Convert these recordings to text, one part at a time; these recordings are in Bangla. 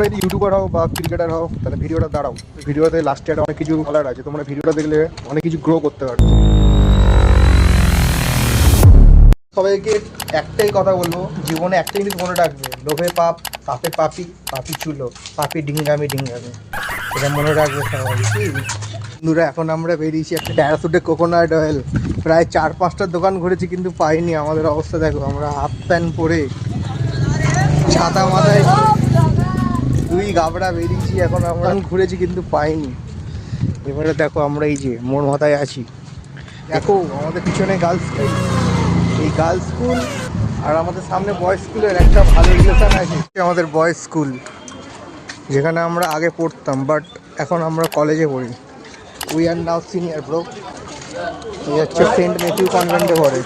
তোমরা যদি ইউটিউবার হও বা ক্রিকেটার হও, তাহলে ভিডিওটা দাঁড়াও। ভিডিওতে লাস্টে একটা অনেক কিছু বলার আছে। তোমরা ভিডিওটা দেখলে অনেক কিছু গ্রো করতে পারবে। সবাইকে একটাই কথা বলব, জীবনে একটাই জিনিস মনে রাখবে, লোভে পাপ, পাপে পাপি পাপি চুলো, পাপি ডিঙ্গামি ডিঙ্গামি। এটা মনে রাখবে সবাই। বন্ধুরা, এখন আমরা বেরিয়েছি একটা প্যারাসুটে কোকোনাট অয়েল প্রায় চার পাঁচটা দোকান ঘুরেছি কিন্তু পাইনি। আমাদের অবস্থা দেখো, আমরা হাফ প্যান্ট পরে ছাতা মাথায় দুই গাবড়া বেরিয়েছি এখন আমরা ঘুরেছি কিন্তু পাইনি। এবারে দেখো আমরা এই যে মোড় মাথায় আছি। দেখো আমাদের পিছনে গার্লস স্কুল এই গার্লস স্কুল আর আমাদের সামনে বয়েজ স্কুলের একটা ভালো রিলেশন আছে। আমাদের বয়েজ স্কুল যেখানে আমরা আগে পড়তাম বাট এখন আমরা কলেজে পড়ি। We are now senior bro এই হচ্ছে সেন্ট ম্যাথিউ কনভেন্টে পড়ে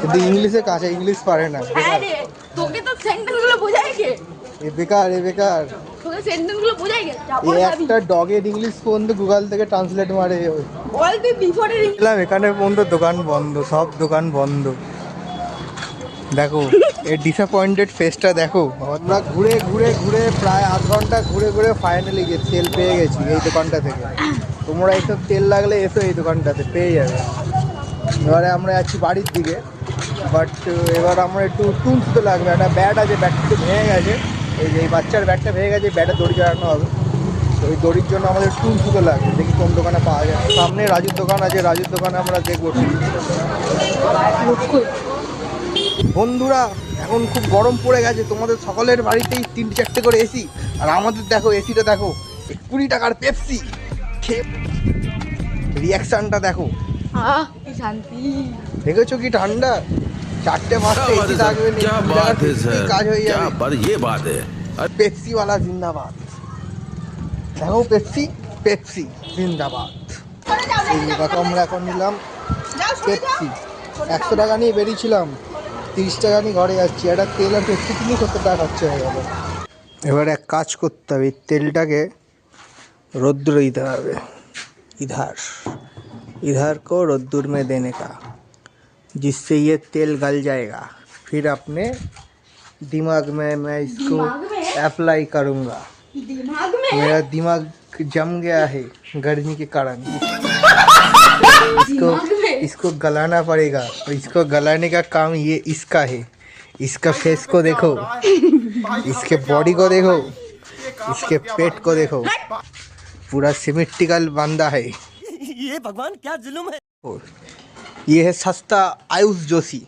কিন্তু ইংলিশে কাছে ইংলিশ পারে না। হ্যাঁ তোকে তো এ বেকার এ বেকার। তোকে সেন্টেন্সগুলো বোঝাই গে এই একটা ডগের ইংলিশ পর্যন্ত গুগল থেকে ট্রান্সলেট মারে? অল বি বিফোর এর দেখলাম এখানে পর্যন্ত দোকান বন্ধ সব দোকান বন্ধ। দেখো এই ডিসঅ্যাপয়েন্টেড ফেসটা দেখো। আমরা ঘুরে ঘুরে ঘুরে প্রায় আধ ঘণ্টা ঘুরে ঘুরে ফাইনালি যে তেল পেয়ে গেছি এই দোকানটা থেকে। তোমরা এইসব তেল লাগলে এসো এই দোকানটাতে পেয়ে যাবে। এবারে আমরা যাচ্ছি বাড়ির দিকে বাট এবার আমরা একটু টুলস তো লাগবে। একটা ব্যাট আছে ব্যাটটা ভেঙে গেছে। এই যে এই বাচ্চার ব্যাটটা ভেঙে গেছে ব্যাটে দড়ি চালানো হবে। তো ওই দড়ির জন্য আমাদের টুলস তো লাগবে। দেখি কোন দোকানে পাওয়া যায়। সামনে রাজুর দোকান আছে রাজুর দোকানে আমরা দেখব। বন্ধুরা এখন খুব গরম পড়ে গেছে। তোমাদের সকলের বাড়িতেই তিনটে চারটে করে এসি। আর আমাদের দেখো এসিটা দেখো কুড়ি টাকার পেপসি। খেয়ে রিয়াকশনটা দেখো। শান্তি। দেখেছ কি ঠান্ডা? চারটে পাঁচটা क्या बात এসি है থাকবে सर क्या बात है सर কাজ হয়ে क्या যাবে पर ये बात है পেপসিওয়ালা জিন্দাবাদ দেখো পেপসি পেপসি জিন্দাবাদ এই দেখো আমরা এখন নিলাম পেপসি একশো টাকা নিয়ে বেরিয়েছিলাম তিরিশ টাকা নিয়ে ঘরে যাচ্ছি একটা তেল আর পেপসি কিনে সত্তর টাকা খরচা হয়ে গেল এবার এক কাজ করতে হবে এই তেলটাকে রৌদ্র দিতে হবে इधर इधर को रद्दूर में देने का जिससे ये तेल गल जाएगा। फिर अपने दिमाग में मैं इसको अप्लाई करूँगा। मेरा दिमाग जम गया है गर्मी के कारण। इसको इसको गलाना पड़ेगा। और इसको गलाने का काम ये इसका है। इसका फेस को देखो। इसके बॉडी को देखो। इसके पेट को देखो। पूरा सिमेट्रिकल बंदा है। ये भगवान क्या जुलूम है? ये है सस्ता आयुष जोशी,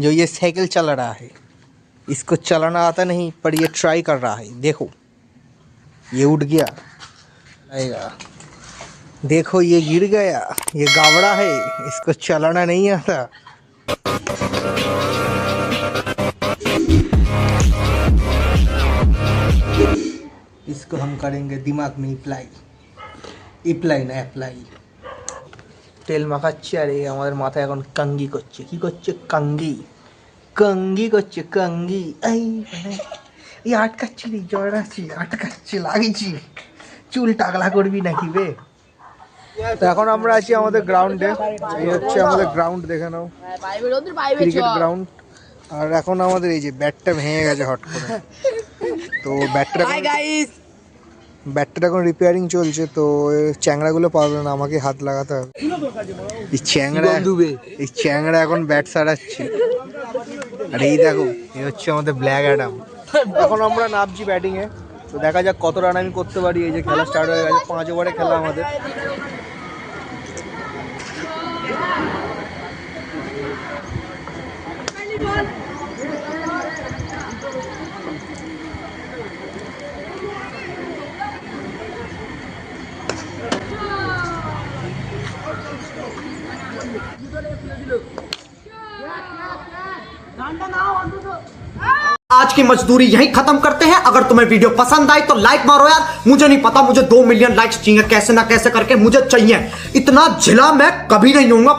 जो ये साइकिल चला रहा है। इसको चलाना आता नहीं, पर ये ट्राई कर रहा है। देखो, ये उठ गया। आएगा। देखो, ये गिर गया। ये गावड़ा है। इसको चलाना नहीं आता। इसको हम करेंगे दिमाग में अप्लाई अप्लाई ना अप्लाई তেল মাখাচ্ছে আর এই আমাদের মাথায় এখন কাঙ্গি করছে। কি করছে? কাঙ্গি। কাঙ্গি করছে, কাঙ্গি। এই এই আটকাচ্ছি রে আছি, আটকাচ্ছে লাগিয়েছি চুল টাকলা করবি নাকি বে? তো এখন আমরা আছি আমাদের গ্রাউন্ডে এই হচ্ছে আমাদের গ্রাউন্ড দেখে নাও। ক্রিকেট গ্রাউন্ড আর এখন আমাদের এই যে ব্যাটটা ভেঙে গেছে হট করে। তো ব্যাটটা ব্যাটটা এখন রিপেয়ারিং চলছে তো চ্যাংড়াগুলো পারবে না আমাকে হাত লাগাতে হবে। এই চ্যাংড়া ডুবে এই চ্যাংড়া এখন ব্যাট সারাচ্ছে। আর এই দেখো এই হচ্ছে আমাদের ব্ল্যাক অ্যাডাম এখন আমরা নামছি ব্যাটিং এ। তো দেখা যাক কত রান আমি করতে পারি এই যে খেলা স্টার্ট হয়ে গেছে পাঁচ ওভারে খেলা আমাদের। की मजदूरी यही खत्म करते हैं। अगर तुम्हें वीडियो पसंद आई तो लाइक मारो यार। मुझे नहीं पता, मुझे दो मिलियन लाइक्स चाहिए। कैसे ना कैसे करके मुझे चाहिए। इतना जिला मैं कभी नहीं हूँ अपनी